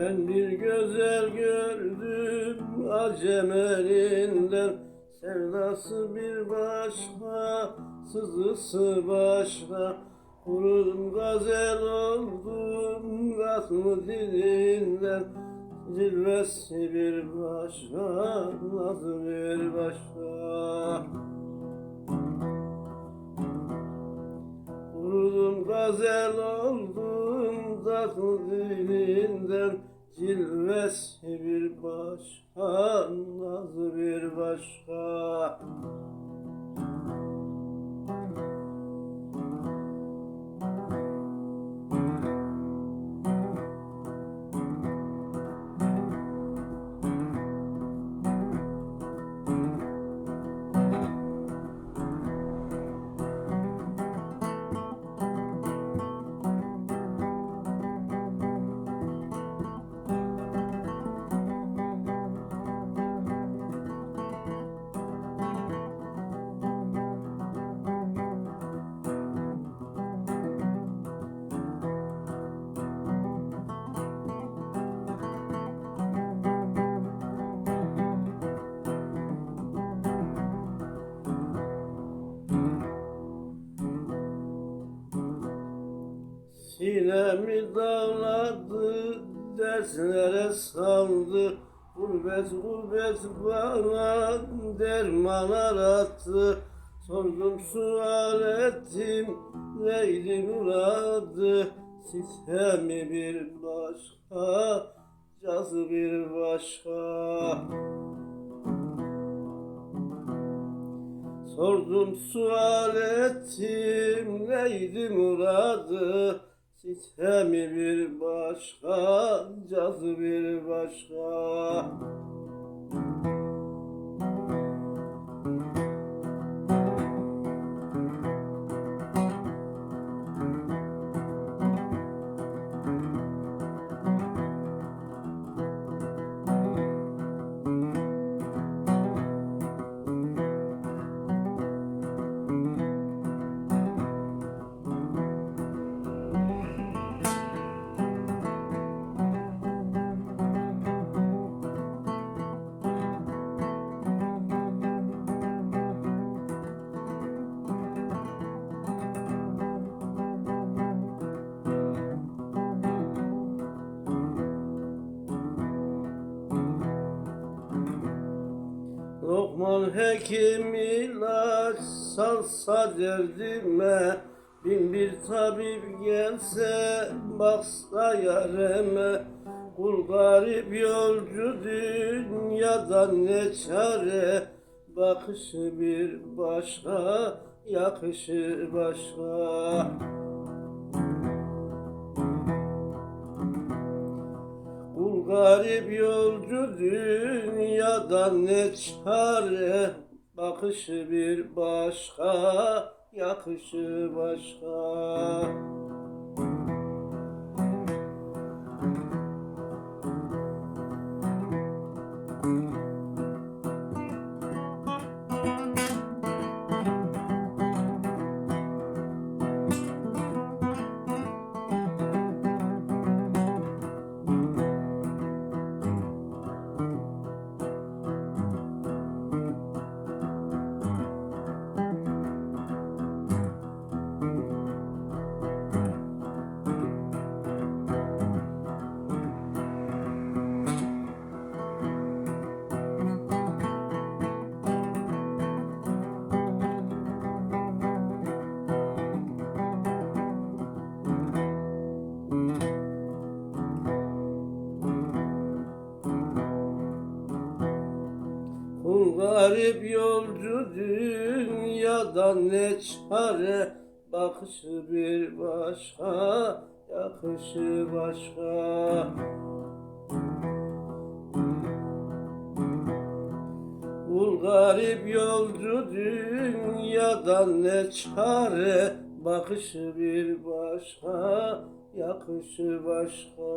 Ben bir güzel gördüm acem elinden. Sevdası bir başka, sızısı başka. Kurudum gazel oldum gazmı dilinden. Cilvesi bir başka, nazı bir başka. Kurudum gazel oldum tatlı dilinden Cilvesi bir başka, nazı bir başka Sinemi dağladı, derslere saldı. Gurbet gurbet bana derman arattı Sordum sual ettim neydi muradı? Sitemi bir başka, cazı bir başka? Sordum sual ettim neydi muradı Sitemi bir başka, cazı bir başka hekim ilaç salsa derdime Bin bir tabip gelse baksa yareme. Kul garip yolcu dünyadan ne çare? Bakışı bir başka, yakışı başka garip yolcu dünyadan ne çare? Bakışı bir başka, yakışı başka garip yolcu dünyadan ne çare? Bakışı bir başka, yakışı başka. Kul garip yolcu dünyadan ne çare? Bakışı bir başka, yakışı başka